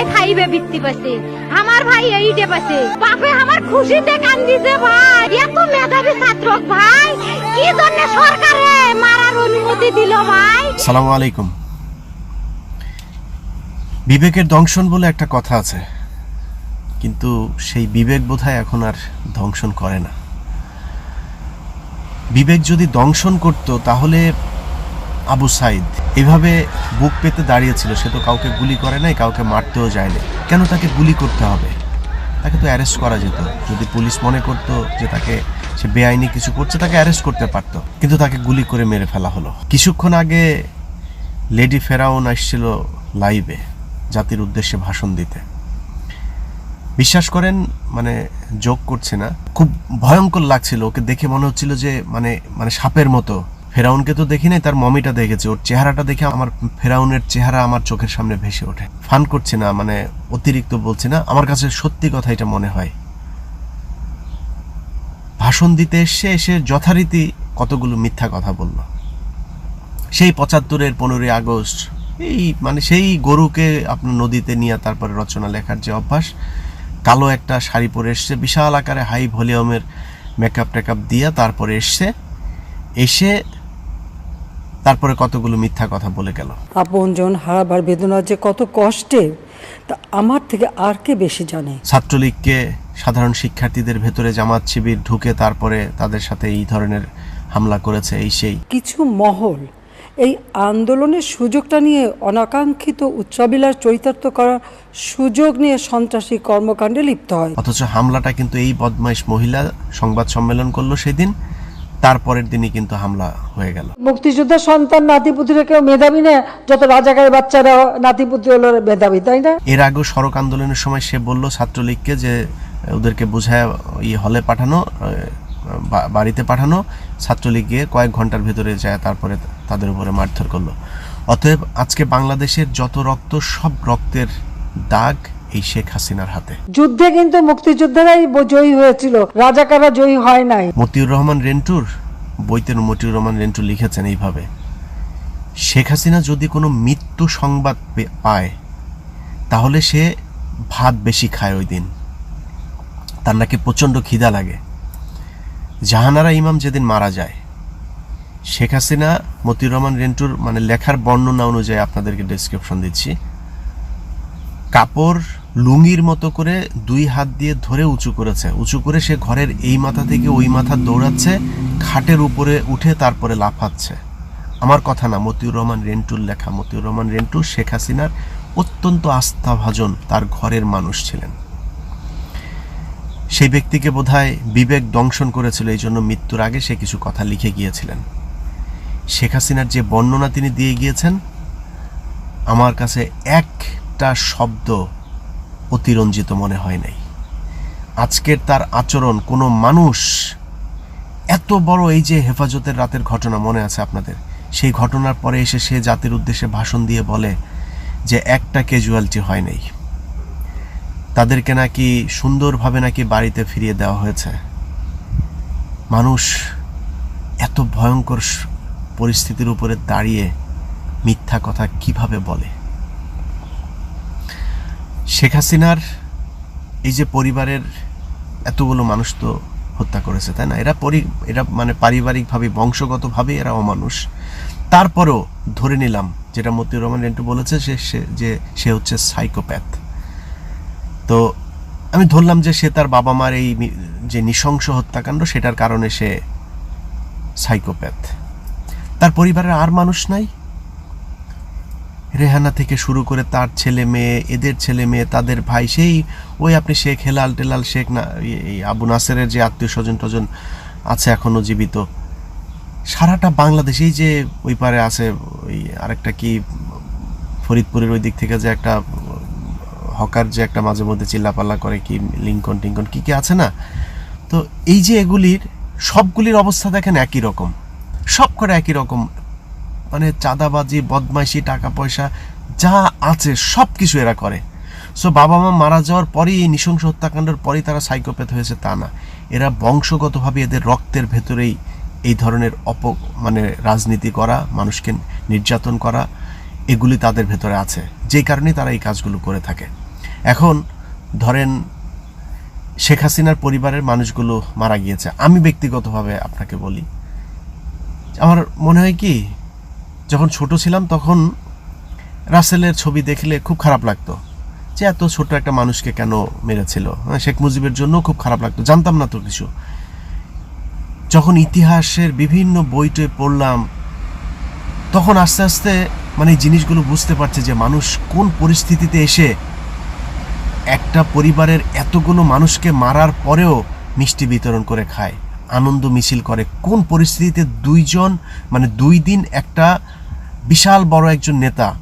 ভাই ফাইভে বৃত্তি পাচ্ছে আমার ভাই এইটে পাচ্ছে বাপে আমার খুশিতে কান্দিছে ভাই। এত মেধাবী ছাত্র ভাই। কি জন্য সরকারে মারার অনুমতি দিল ভাই? সালামু আলাইকুম। বিবেকের দংশন বলে একটা কথা আছে। কিন্তু সেই বিবেক বোধহয় এখন আর দংশন করে না। বিবেক যদি দংশন করত, তাহলে আবু সাইদ। এভাবে বুক পেতে দাঁড়িয়েছিল, সে তো কাউকে গুলি করে নাই, কাউকে মারতেও যায়নি কেন তাকে গুলি করতে হবে? তাকে তো অ্যারেস্ট করা যেত। যদি পুলিশ মনে করতো যে তাকে সে বেআইনি কিছু করছে, তাকে অ্যারেস্ট করতে পারতো। কিন্তু তাকে গুলি করে মেরে ফেলা হলো। কিছুক্ষণ আগে লেডি ফেরাউন আসছিল লাইভে, জাতির উদ্দেশ্যে ভাষণ দিতে। বিশ্বাস করেন মানে যোগ করছে না। খুব ভয়ঙ্কর লাগছিল, ওকে দেখে মনে হচ্ছিল যে মানে মানে সাপের মতো। ফেরাউনকে তো দেখি নাই, তার মমিটা দেখেছে ওর চেহারাটা দেখে আমার ফেরাউনের চেহারা আমার চোখের সামনে ভেসে ওঠে। ফান করছি না মানে অতিরিক্ত বলছি না, আমার কাছে সত্যি কথা এটা মনে হয়। ভাষণ দিতে এসে এসে যথারীতি কতগুলো মিথ্যা কথা বলল। সেই পঁচাত্তরের পনেরোই আগস্ট, এই মানে সেই গরুকে আপনার নদীতে নিয়ে তারপরে রচনা লেখার যে অভ্যাস, কালো একটা শাড়ি পরে এসছে, বিশাল আকারে হাই ভলিউমের মেকআপ টেকআপ দিয়ে তারপরে এসছে। এসে তারপরে কতগুলো মিথ্যা কথা বলে গেল। আপনজন হারাবার বেদনা যে কত কষ্টে তা আমার থেকে আর কে বেশি জানে? ছাত্রলীগকে সাধারণ শিক্ষার্থীদের ভেতরে জামাত শিবির ঢুকে তারপরে তাদের সাথে এই ধরনের হামলা করেছে এই সেই। কিছু মহল এই আন্দোলনের সুযোগটা নিয়ে অনাকাঙ্ক্ষিত উচ্চাবিলার চরিতার্থ করার সুযোগ নিয়ে সন্ত্রাসী কর্মকাণ্ডে লিপ্ত হয়। অথচ হামলাটা কিন্তু এই বদমাইশ মহিলা সংবাদ সম্মেলন করল সেদিন। তারপরের দিনই কিন্তু হামলা হয়ে গেল। মুক্তিযোদ্ধার সন্তান নাতিপুতিরা কেউ মেধাবী না যত রাজাকারের বাচ্চারা নাতিপুতি হলো মেধাবী তাই না? এর আগেও সড়ক আন্দোলনের সময় সে বলল ছাত্রলীগকে যে ওদেরকে বোঝায় ই হলে পাঠানো বাড়িতে পাঠানো ছাত্রলীগ গিয়ে কয়েক ঘণ্টার ভিতরে যায় তারপরে তাদের উপরে মারধর করল। অতএব আজকে বাংলাদেশের যত রক্ত সব রক্তের দাগ এই শেখ হাসিনার হাতে। যুদ্ধে কিন্তু মুক্তিযোদ্ধারাই জয়ী হয়েছিল। রাজাকাররা জয়ী হয় নাই। মতিউর রহমান রেন্টুর বইতে মতিউর রহমান রেন্টু লিখেছেন এইভাবে শেখ হাসিনা যদি কোনো মৃত্যু সংবাদ পায় তাহলে সে ভাত বেশি খায় ওই দিন। তার নাকি প্রচণ্ড খিদা লাগে। জাহানারা ইমাম যেদিন মারা যায় শেখ হাসিনা মতিউর রহমান রেন্টুর মানে লেখার বর্ণনা অনুযায়ী আপনাদেরকে ডেসক্রিপশন দিচ্ছি। কাপড় লুঙ্গির মতো করে দুই হাত দিয়ে ধরে উঁচু করেছে। উঁচু করে সে ঘরের এই মাথা থেকে ওই মাথা দৌড়াচ্ছে, খাটের উপরে উঠে তারপরে লাফাচ্ছে। আমার কথা না, মতিউর রহমান রেন্টুর লেখা। মতিউর রহমান রেন্টু, শেখ হাসিনার অত্যন্ত আস্থাভাজন তার ঘরের মানুষ ছিলেন। সেই ব্যক্তিকে বোধহয় বিবেক দংশন করেছিল, এই জন্য মৃত্যুর আগে সে কিছু কথা লিখে গিয়েছিলেন। শেখ হাসিনার যে বর্ণনা তিনি দিয়ে গিয়েছেন, আমার কাছে একটা শব্দ অতিরঞ্জিত মনে হয় নাই। আজকের তার আচরণ, কোনো মানুষ, এত বড় এই যে হেফাজতের রাতের ঘটনা মনে আছে আপনাদের? সেই ঘটনার পরে এসে সে জাতির উদ্দেশ্যে ভাষণ দিয়ে বলে যে, একটা ক্যাজুয়ালিটি হয় নাই। তাদেরকে নাকি সুন্দরভাবে নাকি বাড়িতে ফিরিয়ে দেওয়া হয়েছে। মানুষ এত ভয়ঙ্কর পরিস্থিতির উপরে দাঁড়িয়ে মিথ্যা কথা কীভাবে বলে? শেখ হাসিনার এই যে পরিবারের এতগুলো মানুষ তো হত্যা করেছে, তাই না? এরা পরি, এরা মানে পারিবারিকভাবে, বংশগতভাবে এরা অমানুষ। তারপরও ধরে নিলাম, যেটা মতিউর রহমান রেন্টু বলেছে, সে যে সে হচ্ছে সাইকোপ্যাথ। তো আমি ধরলাম যে সে তার বাবা মার এই যে নৃশংস হত্যাকাণ্ড, সেটার কারণে সে সাইকোপ্যাথ। তার পরিবারের আর মানুষ নাই রেহানা থেকে শুরু করে তার ছেলে মেয়ে, এদের ছেলে মেয়ে, তাদের ভাই, সেই ওই আপনি শেখ, হেলাল টেলাল শেখ না, এই- আবু নাসেরের যে আত্মীয় স্বজন টজন আছে এখনও জীবিত। সারাটা বাংলাদেশ, এই যে ওই পারে আছে, ওই আরেকটা কি, ফরিদপুরের ওই দিক থেকে যে একটা, হকার যে একটা মাঝে মধ্যে চিল্লাপাল্লা করে কি, লিঙ্কন টিঙ্কন, কী কী আছে না? তো এই যে এগুলির, সবগুলির অবস্থা দেখেন একই রকম। সব করে একই রকম মানে চাঁদাবাজি, বদমাইশি টাকা পয়সা যা আছে সব কিছু এরা করে। সো বাবা মা মারা যাওয়ার পরেই এই নৃশংস হত্যাকাণ্ডের পরেই তারা সাইকোপ্যাথ হয়েছে তা না। এরা বংশগতভাবে এদের রক্তের ভেতরেই এই ধরনের অপ মানে রাজনীতি করা, মানুষকে নির্যাতন করা, এগুলি তাদের ভেতরে আছে। যেই কারণে তারা এই কাজগুলো করে থাকে। এখন ধরেন শেখ হাসিনার পরিবারের মানুষগুলো মারা গিয়েছে। আমি ব্যক্তিগতভাবে আপনাকে বলি, আমার মনে হয় কি যখন ছোট ছিলাম তখন রাসেলের ছবি দেখলে খুব খারাপ লাগতো যে এত ছোট একটা মানুষকে কেন মেরেছিল? হ্যাঁ, শেখ মুজিবের জন্য খুব খারাপ লাগতো। জানতাম না তো কিছু। যখন ইতিহাসের বিভিন্ন বইটে পড়লাম তখন আস্তে আস্তে মানে জিনিসগুলো বুঝতে পারছে যে মানুষ কোন পরিস্থিতিতে এসে একটা পরিবারের এতগুলো মানুষকে মারার পরেও মিষ্টি বিতরণ করে খায় আনন্দ মিছিল করে। কোন পরিস্থিতিতে দুইজন মানে দুই দিন একটা বিশাল বড় একজন নেতা,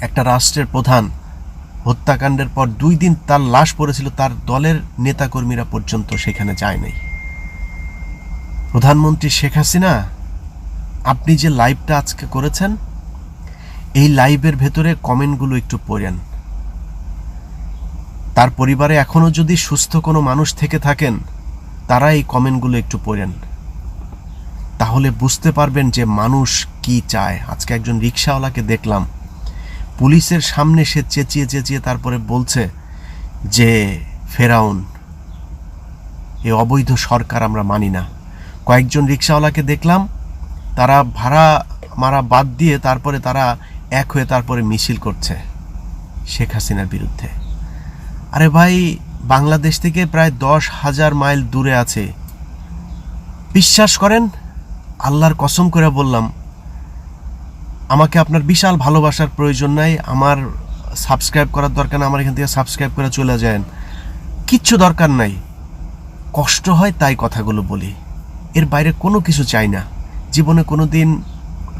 একটা রাষ্ট্রের প্রধান, হত্যাকাণ্ডের পর দুই দিন তার লাশ পড়েছিল, তার দলের নেতাকর্মীরা পর্যন্ত সেখানে যায় নাই। প্রধানমন্ত্রী শেখ হাসিনা, আপনি যে লাইভটা আজকে করেছেন, এই লাইভের ভেতরে কমেন্টগুলো একটু পড়েন। তার পরিবারে এখনও যদি সুস্থ কোনো মানুষ থেকে থাকেন, তারা এই কমেন্টগুলো একটু পড়েন। তাহলে বুঝতে পারবেন যে মানুষ কি চায়। আজকে একজন রিক্সাওয়ালাকে দেখলাম। পুলিশের সামনে সে চেঁচিয়ে চেঁচিয়ে তারপরে বলছে যে, ফেরাউন, এ অবৈধ সরকার আমরা মানি না। কয়েকজন রিক্সাওয়ালাকে দেখলাম, তারা ভাড়া মারা বাদ দিয়ে তারপরে তারা এক হয়ে তারপরে মিছিল করছে শেখ হাসিনার বিরুদ্ধে। আরে ভাই, বাংলাদেশ থেকে প্রায় দশ হাজার মাইল দূরে আছে। বিশ্বাস করেন আল্লাহর কসম করে বললাম, আমাকে আপনার বিশাল ভালোবাসার প্রয়োজন নাই, আমার সাবস্ক্রাইব করার দরকার না আমার এখান থেকে সাবস্ক্রাইব করে চলে যান। কিচ্ছু দরকার নাই। কষ্ট হয় তাই কথাগুলো বলি। এর বাইরে কোনো কিছু চাই না। জীবনে কোনো দিন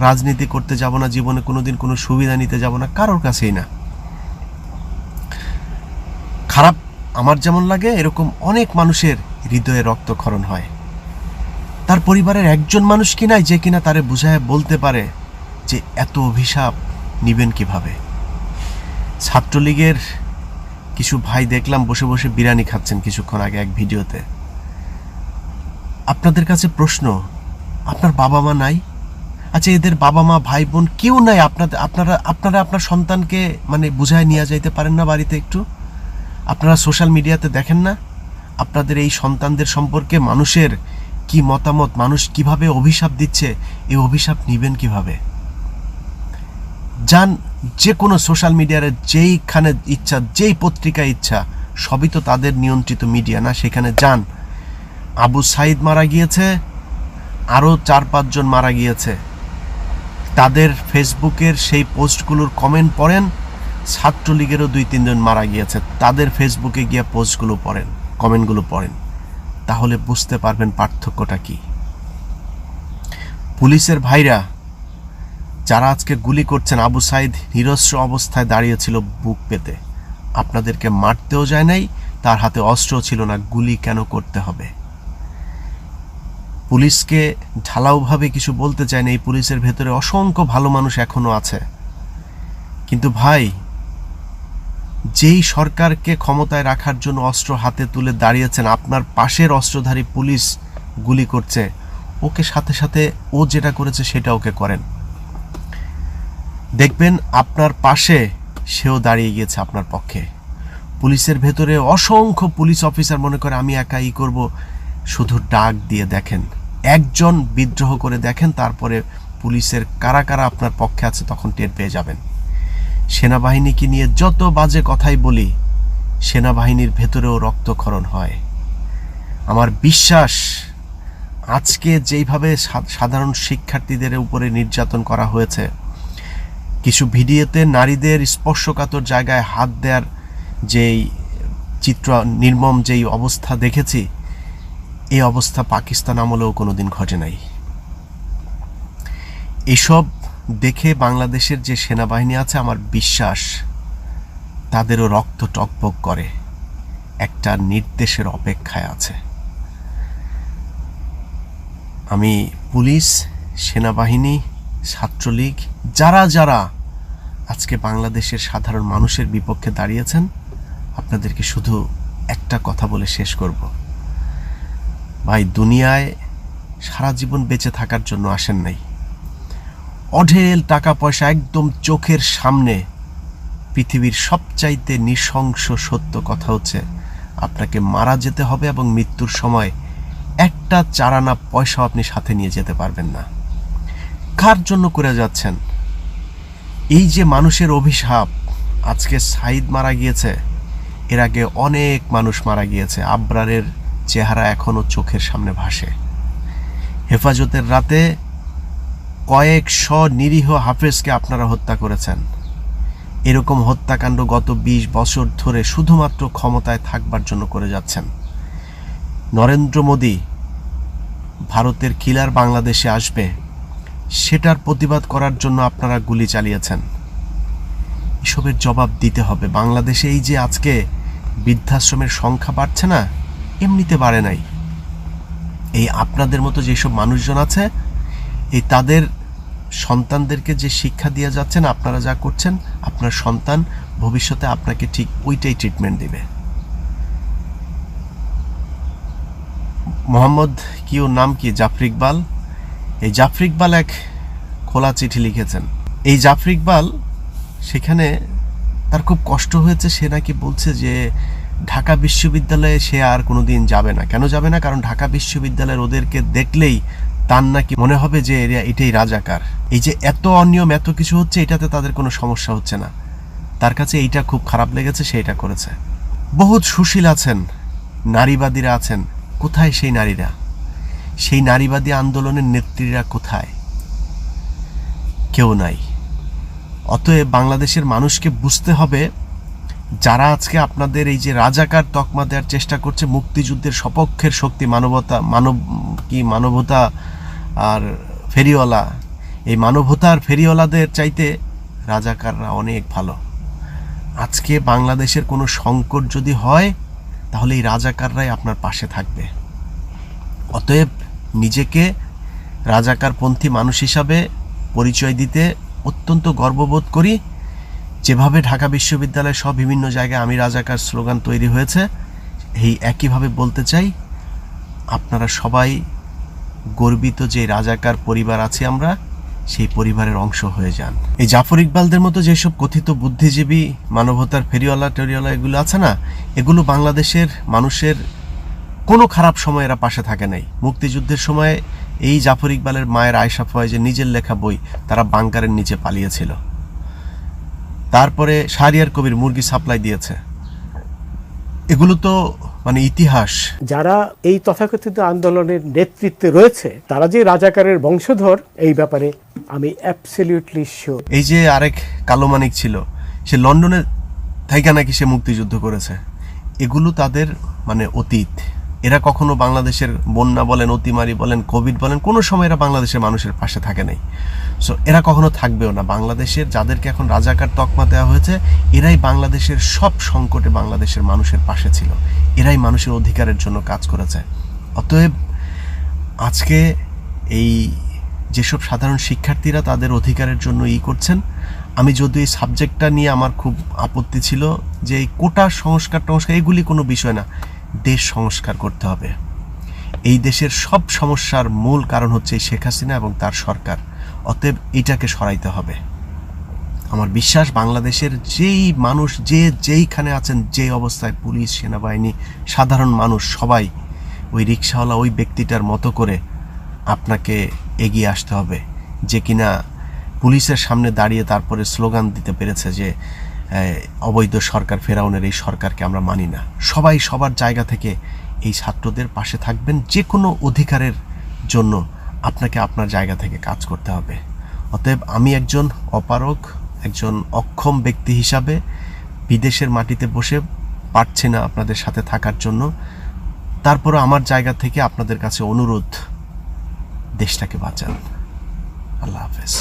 রাজনীতি করতে যাব না, জীবনে কোনো দিন কোনো সুবিধা নিতে যাব না, কারোর কাছেই না। খারাপ আমার যেমন লাগে, এরকম অনেক মানুষের হৃদয়ে রক্তক্ষরণ হয়। তার পরিবারের একজন মানুষ কি নাই যে কিনা তারে বুঝায় বলতে পারে যে এত অভিশাপ নিবেন কীভাবে? ছাত্রলীগের কিছু ভাই দেখলাম বসে বসে বিরিয়ানি খাচ্ছেন কিছুক্ষণ আগে এক ভিডিওতে। আপনাদের কাছে প্রশ্ন, আপনার বাবা মা নাই? আচ্ছা এদের বাবা মা, ভাই বোন কেউ নাই? আপনাদের, আপনারা আপনারা আপনার সন্তানকে মানে বুঝায় নিয়ে যাইতে পারেন না বাড়িতে একটু? আপনারা সোশ্যাল মিডিয়াতে দেখেন না? আপনাদের এই সন্তানদের সম্পর্কে মানুষের কি মতামত, মানুষ কীভাবে অভিশাপ দিচ্ছে, এই অভিশাপ নিবেন কীভাবে? যান যে কোনো সোশ্যাল মিডিয়ার যেইখানে ইচ্ছা, যেই পত্রিকায় ইচ্ছা, সবই তো তাদের নিয়ন্ত্রিত মিডিয়া না, সেখানে যান। আবু সাইদ মারা গিয়েছে, আরও চার, পাঁচজন মারা গিয়েছে। তাদের ফেসবুকের সেই পোস্টগুলোর কমেন্ট পড়েন, ছাত্রলীগেরও দুই, তিনজন মারা গিয়েছে। তাদের ফেসবুকে গিয়ে পোস্টগুলো পড়েন, কমেন্টগুলো পড়েন। তাহলে বুঝতে পারবেন পার্থক্যটা কি। পুলিশের ভাইরা যারা আজকে গুলি করছেন, আবু সাইদ নিরস্ত্র অবস্থায় দাঁড়িয়েছিল বুক পেতে। আপনাদেরকে মারতেও যায় নাই, তার হাতে অস্ত্র ছিল না, গুলি কেন করতে হবে? পুলিশকে ঢালাওভাবে কিছু বলতে চায় না, এই পুলিশের ভেতরে অসংখ্য ভালো মানুষ এখনও আছে। কিন্তু ভাই যেই সরকারকে ক্ষমতায় রাখার জন্য অস্ত্র হাতে তুলে দাঁড়িয়েছেন, আপনার পাশের অস্ত্রধারী পুলিশ গুলি করছে, ওকে সাথে সাথে ও যেটা করেছে সেটা ওকে করেন। দেখবেন আপনার পাশে সেও দাঁড়িয়ে গিয়েছে আপনার পক্ষে। পুলিশের ভেতরে অসংখ্য পুলিশ অফিসার মনে করে আমি একা ই করব, শুধু ডাক দিয়ে দেখেন। একজন বিদ্রোহ করে দেখেন, তারপরে পুলিশের কারা কারা আপনার পক্ষে আছে তখন টের পেয়ে যাবেন। সেনাবাহিনীকে নিয়ে যত বাজে কথাই বলি, সেনাবাহিনীর ভেতরেও রক্তক্ষরণ হয়। আমার বিশ্বাস, আজকে যেইভাবে সাধারণ শিক্ষার্থীদের উপরে নির্যাতন করা হয়েছে, কিছু ভিডিওতে নারীদের স্পর্শকাতর জায়গায় হাত দেওয়ার যেই চিত্র, নির্মম যেই অবস্থা দেখেছি এই অবস্থা পাকিস্তান আমলেও কোনোদিন ঘটে নাই। এসব দেখে বাংলাদেশের যে সেনাবাহিনী আছে, আমার বিশ্বাস তাদেরও রক্ত টকবক করে। একটা নির্দেশের অপেক্ষায় আছে। আমি পুলিশ, সেনাবাহিনী, ছাত্রলীগ, যারা যারা আজকে বাংলাদেশের সাধারণ মানুষের বিপক্ষে দাঁড়িয়েছেন, আপনাদেরকে শুধু একটা কথা বলে শেষ করব। ভাই, দুনিয়ায় সারা জীবন বেঁচে থাকার জন্য আসেন নাই। অঢেল টাকা পয়সা একদম চোখের সামনে। পৃথিবীর সবচাইতে নৃশংস সত্য কথা হচ্ছে, আপনাকে মারা যেতে হবে এবং মৃত্যুর সময় একটা চারানা পয়সা আপনি সাথে নিয়ে যেতে পারবেন না। কার জন্য করে যাচ্ছেন? এই যে মানুষের অভিশাপ, আজকে সাইদ মারা গিয়েছে, এর আগে অনেক মানুষ মারা গিয়েছে, আবরারের চেহারা এখনও চোখের সামনে ভাসে। হেফাজতের রাতে কয়েকশ নিরীহ হাফেজকে আপনারা হত্যা করেছেন। এরকম হত্যাকাণ্ড গত ২০ বছর ধরে শুধুমাত্র ক্ষমতায় থাকবার জন্য করে যাচ্ছেন। নরেন্দ্র মোদী ভারতের কিলার বাংলাদেশে আসবে, সেটার প্রতিবাদ করার জন্য আপনারা গুলি চালিয়েছেন। এসবের জবাব দিতে হবে। বাংলাদেশে এই যে আজকে বৃদ্ধাশ্রমের সংখ্যা বাড়ছে না, এমনিতে বাড়ে নাই। এই আপনাদের মতো যেসব মানুষজন আছে, এই তাদের সন্তানদেরকে যে শিক্ষা দিয়ে যাচ্ছেন, আপনারা যা করছেন, আপনার সন্তান ভবিষ্যতে আপনাকে ঠিক ওইটাই ট্রিটমেন্ট দিবে। মোহাম্মদ, কি ওর নাম কি? জাফর ইকবাল? এই জাফর ইকবাল এক খোলা চিঠি লিখেছেন। এই জাফর ইকবাল সেখানে তার খুব কষ্ট হয়েছে, সে নাকি বলছে যে ঢাকা বিশ্ববিদ্যালয়ে সে আর কোনোদিন যাবে না। কেন যাবে না? কারণ ঢাকা বিশ্ববিদ্যালয়ের ওদেরকে দেখলেই তার নাকি মনে হবে যে এরিয়া এটাই রাজাকার। এই যে এত অনিয়ম, এত কিছু হচ্ছে, এটাতে তাদের কোনো সমস্যা হচ্ছে না। তার কাছে এইটা খুব খারাপ লেগেছে, সে এটা করেছে। বহুত সুশীল আছেন, নারীবাদীরা আছেন। কোথায় সেই নারীরা? সেই নারীবাদী আন্দোলনের নেত্রীরা কোথায়? কেউ নাই। অতএব বাংলাদেশের মানুষকে বুঝতে হবে যারা আজকে আপনাদের এই যে রাজাকার তকমা দেওয়ার চেষ্টা করছে, মুক্তিযুদ্ধের সপক্ষের শক্তি, মানবতা, মানব, কি মানবতা আর ফেরিওয়ালা, এই মানবতা আর ফেরিওয়ালাদের চাইতে রাজাকাররা অনেক ভালো। আজকে বাংলাদেশের কোনো সংকট যদি হয়, তাহলে এই রাজাকাররাই আপনার পাশে থাকবে। অতএব নিজেকে রাজাকারপন্থী মানুষ হিসাবে পরিচয় দিতে অত্যন্ত গর্ববোধ করি। যেভাবে ঢাকা বিশ্ববিদ্যালয়ের সব বিভিন্ন জায়গায় আমি রাজাকার স্লোগান তৈরি হয়েছে, এই একইভাবে বলতে চাই, আপনারা সবাই গর্বিত যে রাজাকার পরিবার আছে আমরা, সেই পরিবারের অংশ হয়ে যান। এই জাফর ইকবালদের মতো যেসব কথিত বুদ্ধিজীবী, মানবতার ফেরিওয়ালা, টেরিওয়ালা এগুলো আছে না, এগুলো বাংলাদেশের মানুষের কোনো খারাপ সময় এরা পাশে থাকে নাই। মুক্তিযুদ্ধের সময় এই জাফর ইকবালের মায়ের আয়সা ফয়েজের নিজের লেখা বই তারা বাংকারের নিচে পালিয়েছিল। তারপরে শাহরিয়ার কবির মুরগি সাপ্লাই দিয়েছে। এগুলো তো মানে ইতিহাস। যারা এই তথাকথিত আন্দোলনের নেতৃত্বে রয়েছে তারা যে রাজাকারের বংশধর এই ব্যাপারে আমি অ্যাবসলিউটলি শিওর এই যে আরেক কালো মানিক ছিল সে লন্ডনে থাইকা নাকি সে মুক্তিযুদ্ধ করেছে। এগুলো তাদের মানে অতীত। এরা কখনো বাংলাদেশের বন্যা বলেন অতিমারি বলেন কোভিড বলেন কোনো সময় এরা বাংলাদেশের মানুষের পাশে থাকে নাই। সো এরা কখনো থাকবেও না। বাংলাদেশের যাদেরকে এখন রাজাকার তকমা দেওয়া হয়েছে, এরাই বাংলাদেশের সব সংকটে বাংলাদেশের মানুষের পাশে ছিল। এরাই মানুষের অধিকারের জন্য কাজ করেছে। অতএব আজকে এই যেসব সাধারণ শিক্ষার্থীরা তাদের অধিকারের জন্য ই করছেন, আমি যদিও এই সাবজেক্টটা নিয়ে আমার খুব আপত্তি ছিল যে এই কোটা সংস্কার টংস্কার এগুলি কোনো বিষয় না, দেশ সংস্কার করতে হবে। এই দেশের সব সমস্যার মূল কারণ হচ্ছে শেখ হাসিনা এবং তার সরকার। অতএব এটাকে সরাইতে হবে। আমার বিশ্বাস, বাংলাদেশের যেই মানুষ, যে যেইখানে আছেন, যে অবস্থায় পুলিশ, সেনাবাহিনী, সাধারণ মানুষ, সবাই ওই রিক্সাওয়ালা ওই ব্যক্তিটার মতো করে আপনাকে এগিয়ে আসতে হবে যে কিনা পুলিশের সামনে দাঁড়িয়ে তারপরে স্লোগান দিতে পেরেছে যে অবৈধ সরকার, ফেরাউনের এই সরকারকে আমরা মানি না। সবাই সবার জায়গা থেকে এই ছাত্রদের পাশে থাকবেন যে কোনো অধিকারের জন্য। আপনাকে আপনার জায়গা থেকে কাজ করতে হবে। অতএব আমি একজন অপারক একজন অক্ষম ব্যক্তি হিসাবে বিদেশের মাটিতে বসে পারছি না আপনাদের সাথে থাকার জন্য। তারপর আমার জায়গা থেকে আপনাদের কাছে অনুরোধ, দেশটাকে বাঁচান। আল্লাহ হাফেজ।